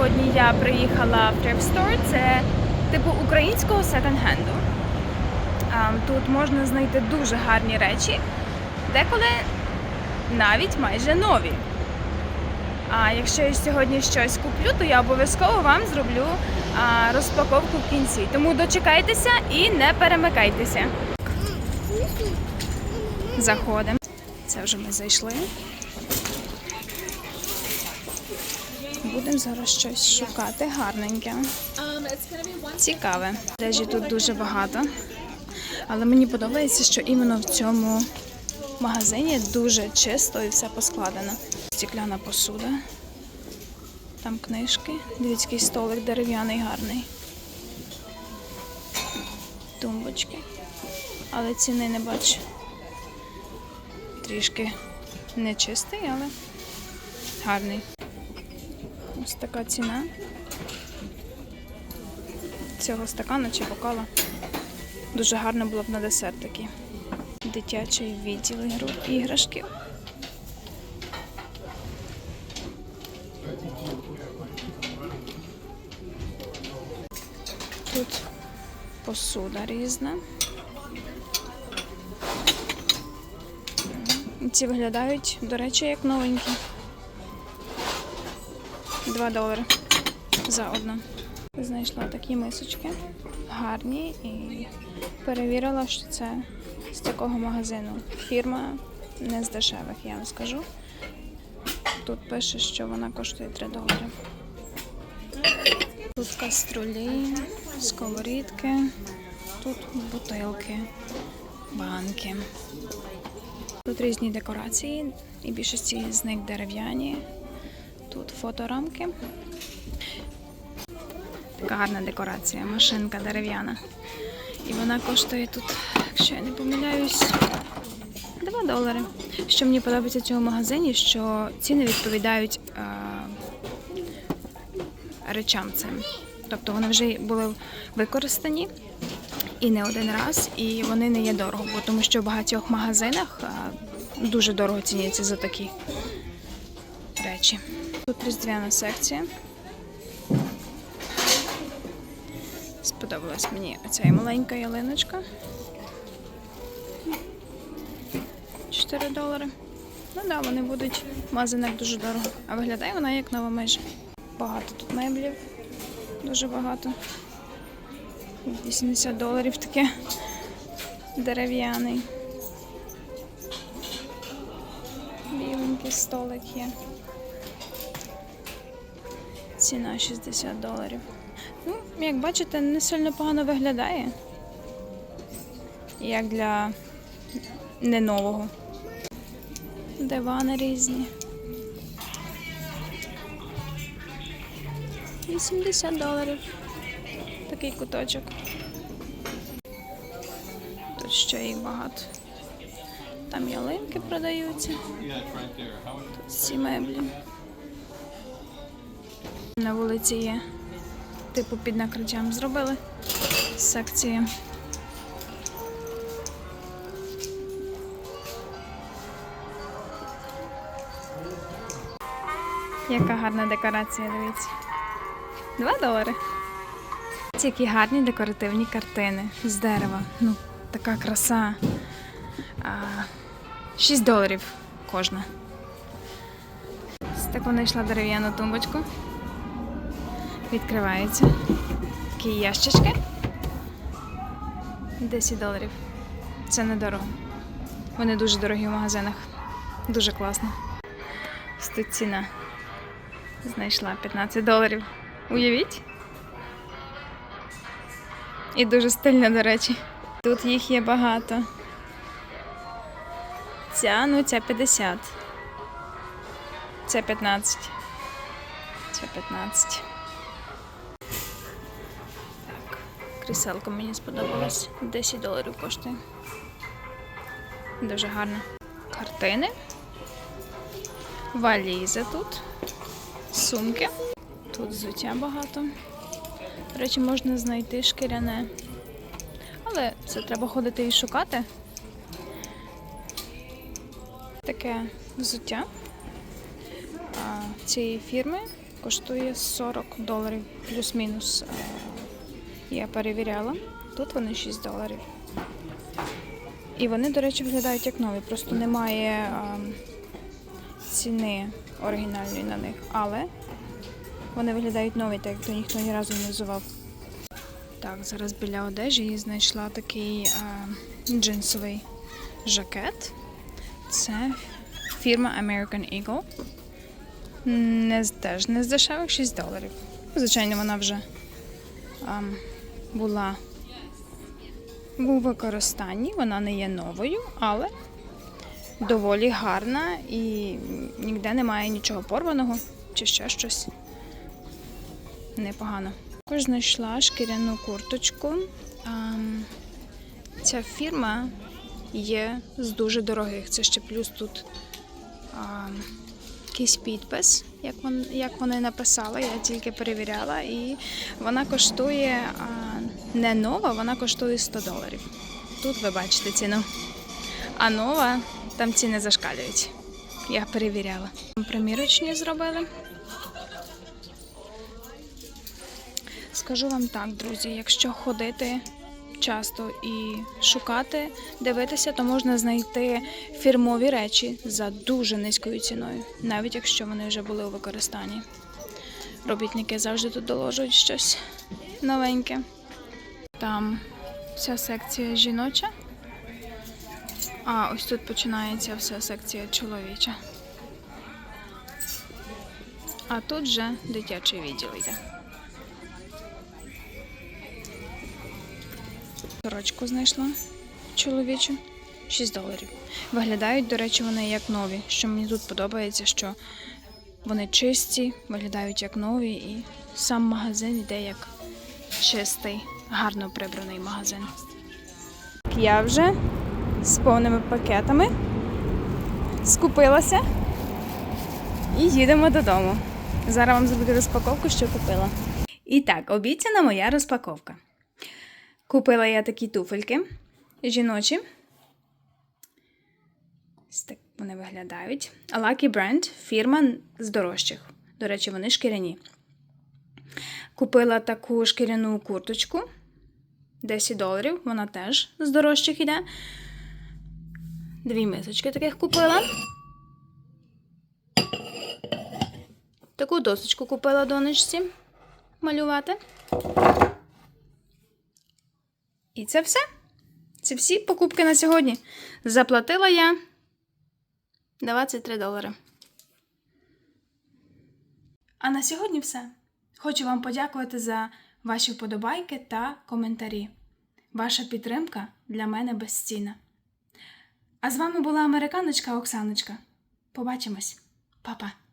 Сьогодні я приїхала в Thrift Store. Це типу українського секонд-хенду. Тут можна знайти дуже гарні речі, деколи навіть майже нові. А якщо я сьогодні щось куплю, то я обов'язково вам зроблю розпаковку в кінці. Тому дочекайтеся і не перемикайтеся. Заходимо. Це вже ми зайшли. Будемо зараз щось шукати гарненьке. Цікаве. Одежі тут дуже багато. Але мені подобається, що іменно в цьому магазині дуже чисто і все поскладено. Стекляна посуда. Там книжки. Дивіться, столик дерев'яний гарний. Тумбочки. Але ціни не бачу. Трішки нечистий, але гарний. Ось така ціна цього стакана чи бокала. Дуже гарно було б на десерт такий. Дитячий відділ іграшків. Тут посуда різна. Ці виглядають, до речі, як новенькі. 2 долари за одну. Знайшла такі мисочки гарні і перевірила, що це з такого магазину. Фірма не з дешевих, я вам скажу. Тут пише, що вона коштує 3 долари. Тут каструлі, сковорідки, тут бутилки, банки. Тут різні декорації, і більшості з них дерев'яні. Тут фоторамки. Така гарна декорація, машинка дерев'яна. І вона коштує тут, якщо я не помиляюсь, 2 долари. Що мені подобається в цьому магазині, що ціни відповідають е, речам цим. Тобто вони вже були використані і не один раз, і вони не є дорого, бо тому що в багатьох магазинах е, дуже дорого ціняться за такі речі. Тут різдвяна секція. Сподобалась мені оця маленька ялиночка. 4 долари. Ну да, вони будуть в дуже дорого. А виглядає вона як нова майже. Багато тут меблів. Дуже багато. 80 доларів таке дерев'яний. Біленький столик є. Ціна 60 доларів. Ну, як бачите, не сильно погано виглядає. Як для не нового. Дивани різні. 80 доларів. Такий куточок. Тут ще їх багато. Там ялинки продаються. Тут всі меблі. На вулиці є типу під накриттям зробили секції. Яка гарна декорація, дивіться. Два долари. Які гарні декоративні картини з дерева. Ну, така краса. А, 6 доларів кожна. Ось таку знайшла дерев'яну тумбочку. Відкривається. Такі ящички. 10 доларів. Це недорого. Вони дуже дорогі в магазинах. Дуже класно. Тут ціна. Знайшла 15 доларів. Уявіть? І дуже стильно, до речі. Тут їх є багато. Ця, ну ця 50. Це 15. Це 15. Кріселко мені сподобалось. 10 доларів коштує. Дуже гарно. Картини. Валізи тут. Сумки. Тут взуття багато. До речі, можна знайти шкіряне. Але це треба ходити і шукати. Таке взуття цієї фірми коштує 40 доларів плюс-мінус. Я перевіряла. Тут вони 6 доларів. І вони, до речі, виглядають як нові, просто немає а, ціни оригінальної на них. Але вони виглядають нові, так як то ніхто ні разу не взував. Так, зараз біля одежі знайшла такий а, джинсовий жакет. Це фірма American Eagle. Не теж не з дешевих 6 доларів. Звичайно, вона вже а, була у використанні. Вона не є новою, але доволі гарна і ніде немає нічого порваного чи ще щось. Непогано. Також знайшла шкіряну курточку. Ця фірма є з дуже дорогих. Це ще плюс тут якийсь підпис, як, вон, як вони написали, я тільки перевіряла, і вона коштує не нова, вона коштує 100 доларів. Тут ви бачите ціну. А нова там ціни зашкалюють. Я перевіряла. Примірочні зробили. Скажу вам так, друзі, якщо ходити часто і шукати, дивитися, то можна знайти фірмові речі за дуже низькою ціною, навіть якщо вони вже були у використанні. Робітники завжди тут доложують щось новеньке. Там вся секція жіноча, а ось тут починається вся секція чоловіча. А тут вже дитячий відділ йде. Сорочку знайшла чоловічу 6 доларів. Виглядають, до речі, вони як нові. Що мені тут подобається, що вони чисті, виглядають як нові, і сам магазин йде як чистий, гарно прибраний магазин. Я вже з повними пакетами скупилася і їдемо додому. Зараз вам зроблю розпаковку, що купила. І так, обіцяна моя розпаковка. Купила я такі туфельки жіночі. Ось так вони виглядають. Lucky Brand фірма з дорожчих. До речі, вони шкіряні. Купила таку шкіряну курточку 10 доларів. Вона теж з дорожчих йде. Дві мисочки таких купила. Таку досочку купила донечці малювати. І це все. Це всі покупки на сьогодні. Заплатила я 23 долари. А на сьогодні все. Хочу вам подякувати за ваші вподобайки та коментарі. Ваша підтримка для мене безцінна. А з вами була американочка Оксаночка. Побачимось, Па-па!